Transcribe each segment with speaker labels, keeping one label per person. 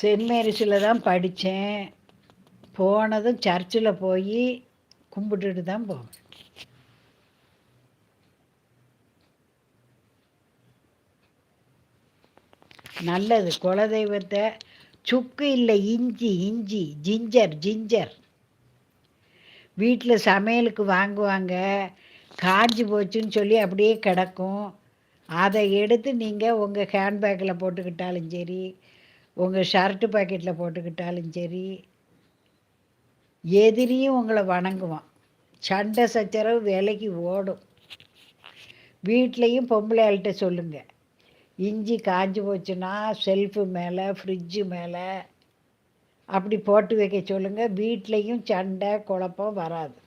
Speaker 1: Send மேரிஸில் தான் படித்தேன். போனதும் சர்ச்சில் போய் கும்பிட்டுட்டு தான் போவேன். நல்லது. குலதெய்வத்தை சுக்கு இல்லை இஞ்சி இஞ்சி ஜிஞ்சர் ஜிஞ்சர். வீட்டில் சமையலுக்கு வாங்குவாங்க. காஞ்சி போச்சுன்னு சொல்லி அப்படியே கிடக்கும். அதை எடுத்து நீங்கள் உங்கள் ஹேண்ட்பேக்கில் போட்டுக்கிட்டாலும் சரி உங்கள் ஷர்ட்டு பாக்கெட்டில் போட்டுக்கிட்டாலும் சரி எதிரியும் உங்களை வணங்குவான். சண்டை சச்சரவு வேலைக்கு ஓடும். வீட்லேயும் பொம்பளையாள்கிட்ட சொல்லுங்கள் இஞ்சி காஞ்சி போச்சுன்னா செல்ஃபு மேலே ஃப்ரிட்ஜு மேலே அப்படி போட்டு வைக்க சொல்லுங்கள் வீட்லேயும் சண்டை குழப்பம் வராது.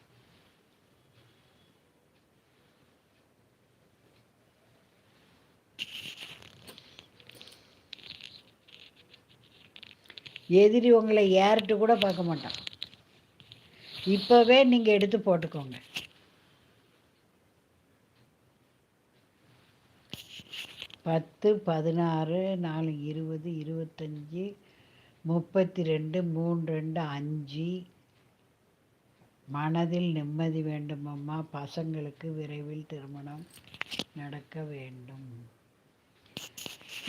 Speaker 1: எதிரி உங்களை ஏறிட்டு கூட பார்க்க மாட்டான். இப்போவே நீங்கள் எடுத்து போட்டுக்கோங்க. பத்து பதினாறு நாலு இருபது இருபத்தஞ்சி முப்பத்தி ரெண்டு மூணு ரெண்டு அஞ்சு. மனதில் நிம்மதி வேண்டுமம்மா பசங்களுக்கு விரைவில் திருமணம் நடக்க வேண்டும்.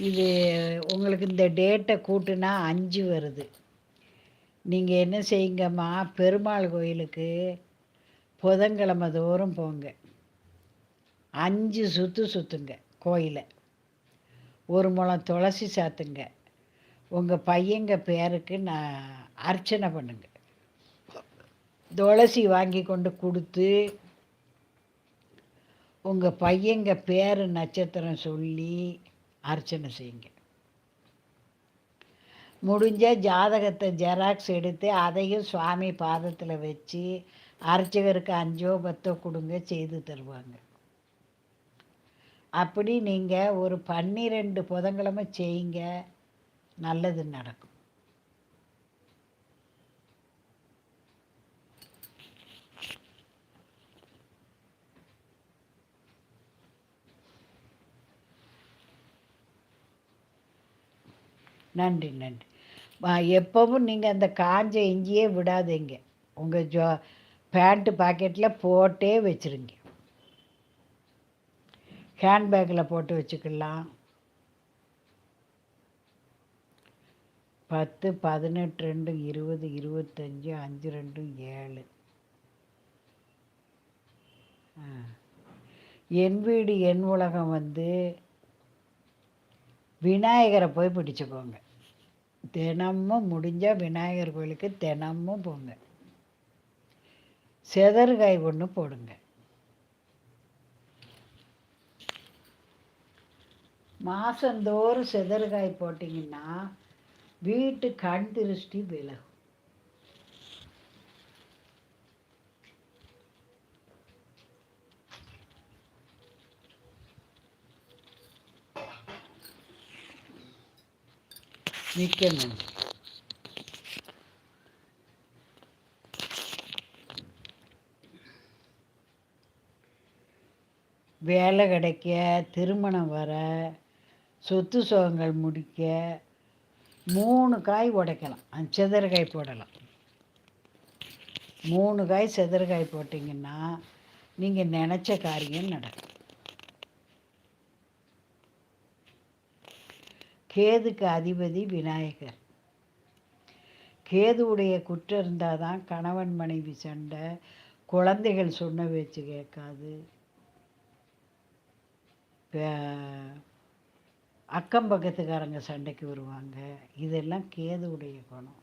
Speaker 1: இது உங்களுக்கு இந்த டேட்டை கூட்டுனா அஞ்சு வருது. நீங்கள் என்ன செய்யுங்கம்மா பெருமாள் கோயிலுக்கு புதன்கிழமை தோறும் போங்க. அஞ்சு சுற்று சுற்றுங்க கோயிலை. ஒரு முளம் துளசி சாத்துங்க. உங்கள் பையங்க பேருக்கு நான் அர்ச்சனை பண்ணுங்க. துளசி வாங்கி கொண்டு கொடுத்து உங்கள் பையங்க பேர் நட்சத்திரம் சொல்லி அர்ச்சனை செய்யுங்க. முடிஞ்ச ஜாதகத்தை ஜெராக்ஸ் எடுத்து அதையும் சுவாமி பாதத்தில் வச்சு அர்ச்சகருக்கு அஞ்சோ பத்தோ கொடுங்க செய்து தருவாங்க. அப்படி நீங்கள் ஒரு பன்னிரெண்டு புதன்கிழமை செய்யுங்க நல்லது நடக்கும். நன்றி நன்றி. எப்பவும் நீங்கள் அந்த காஞ்ச இஞ்சியே விடாதீங்க. உங்கள் ஜோ பேண்ட்டு பாக்கெட்டில் போட்டே வச்சுருங்க. ஹேண்ட்பேக்கில் போட்டு வச்சுக்கலாம். பத்து பதினெட்டு ரெண்டு இருபது இருபத்தஞ்சி அஞ்சு ரெண்டு ஏழு. என் வீடு என் உலகம் வந்து விநாயகரை போய் பிடிச்சிக்கோங்க தினமும் முடிஞ்சால் விநாயகர் கோயிலுக்கு தினமும் போங்க. செதறுகாய் ஒன்று போடுங்க. மாதந்தோறும் செதறுகாய் போட்டிங்கன்னா வீட்டு கண் திருஷ்டி விலகும். மிக்க நன்றி வேலை கிடைக்க திருமணம் வர சொத்து சுகங்கள் முடிக்க மூணு காய் உடைக்கலாம். செதறுகாய் போடலாம். மூணு காய் செதறுகாய் போட்டிங்கன்னா நீங்கள் நினச்ச காரியம் நடக்கும். கேதுக்கு அதிபதி விநாயகர். கேதுவுடைய குற்றம் இருந்தால் தான் கணவன் மனைவி சண்டை குழந்தைகள் சொன்ன வச்சு கேட்காது. அக்கம் பக்கத்துக்காரங்க சண்டைக்கு வருவாங்க. இதெல்லாம் கேதுவுடைய குணம்.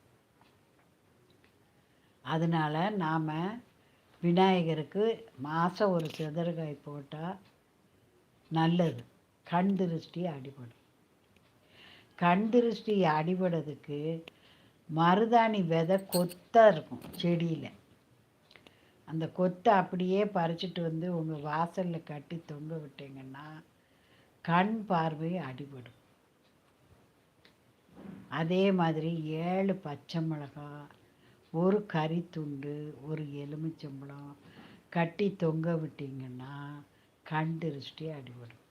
Speaker 1: அதனால் நாம் விநாயகருக்கு மாதம் ஒரு செதறுகாய் போட்டால் நல்லது. கண் திருஷ்டி அடிபடும். கண் திருஷ்டி அடிபடுறதுக்கு மருதாணி விதை கொத்தாக இருக்கும் செடியில். அந்த கொத்தை அப்படியே பறிச்சிட்டு வந்து உங்கள் வாசலில் கட்டி தொங்க விட்டீங்கன்னா கண் பார்வை அடிபடும். அதே மாதிரி ஏழு பச்சை மிளகா ஒரு கறித்துண்டு ஒரு எலுமிச்சம்பழம் கட்டி தொங்க விட்டிங்கன்னா கண் திருஷ்டி அடிபடும்.